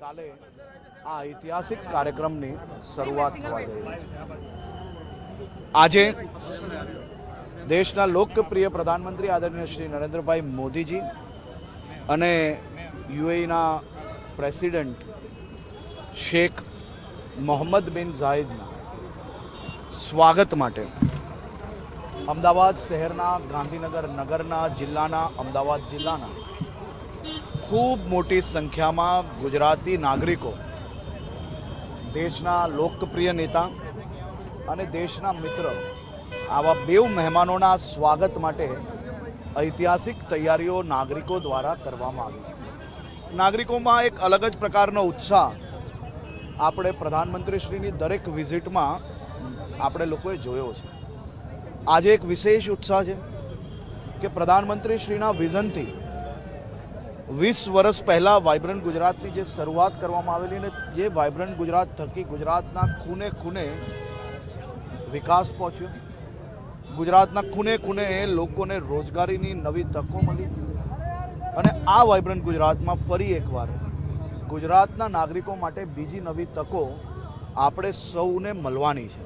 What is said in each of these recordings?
કાલે આ ઐતિહાસિક કાર્યક્રમની શરૂઆત થવા જઈ આજે દેશના લોકપ્રિય પ્રધાનમંત્રી આદરણીય શ્રી નરેન્દ્રભાઈ મોદીજી અને યુએઈના પ્રેસિડેન્ટ શેખ મોહમ્મદ બિન ઝાયદના સ્વાગત માટે અમદાવાદ શહેરના ગાંધીનગર નગરના જિલ્લાના અમદાવાદ જિલ્લાના ખૂબ મોટી સંખ્યામાં ગુજરાતી નાગરિકો દેશના લોકપ્રિય નેતા અને દેશના મિત્ર આવા બેઉ મહેમાનોના સ્વાગત માટે ઐતિહાસિક તૈયારીઓ નાગરિકો દ્વારા કરવામાં આવી છે. નાગરિકોમાં એક અલગ જ પ્રકારનો ઉત્સાહ આપણે પ્રધાનમંત્રીશ્રીની દરેક વિઝિટમાં આપણે લોકોએ જોયો છે. આજે એક વિશેષ ઉત્સાહ છે કે પ્રધાનમંત્રીશ્રીના વિઝનથી વીસ વર્ષ પહેલાં વાઇબ્રન્ટ ગુજરાતની જે શરૂઆત કરવામાં આવેલી ને જે વાઇબ્રન્ટ ગુજરાત થકી ગુજરાતના ખૂને ખૂને વિકાસ પહોંચ્યો. ગુજરાતના ખૂને ખૂને લોકોને રોજગારીની નવી તકો મળી અને આ વાઇબ્રન્ટ ગુજરાતમાં ફરી એકવાર ગુજરાતના નાગરિકો માટે બીજી નવી તકો આપણે સૌને મળવાની છે.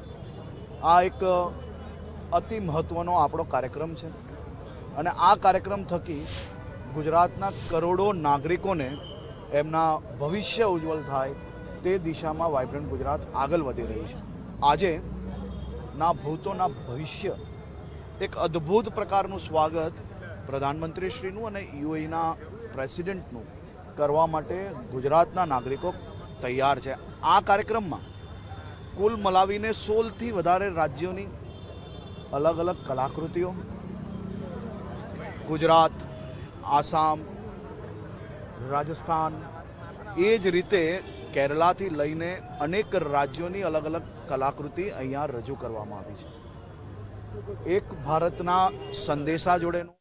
આ એક અતિ મહત્ત્વનો આપણો કાર્યક્રમ છે અને આ કાર્યક્રમ થકી ગુજરાતના કરોડો નાગરિકોને એમના ભવિષ્ય ઉજ્જવલ થાય તે દિશામાં વાઇબ્રન્ટ ગુજરાત આગળ વધી રહી છે. આજે ના ભૂતોના ભવિષ્ય એક અદ્ભુત પ્રકારનું સ્વાગત પ્રધાનમંત્રીશ્રીનું અને યુએઈના પ્રેસિડેન્ટનું કરવા માટે ગુજરાતના નાગરિકો તૈયાર છે. આ કાર્યક્રમમાં કુલ મલાવીને સોળથી વધારે રાજ્યોની અલગ અલગ કલાકૃતિઓ ગુજરાત આસામ, રાજસ્થાન, એ જ રીતે કેરલાથી લઈને અનેક રાજ્યોની અલગ અલગ કલાકૃતિ અહીંયા રજૂ કરવામાં આવી છે. એક ભારતના સંદેશા જોડેનું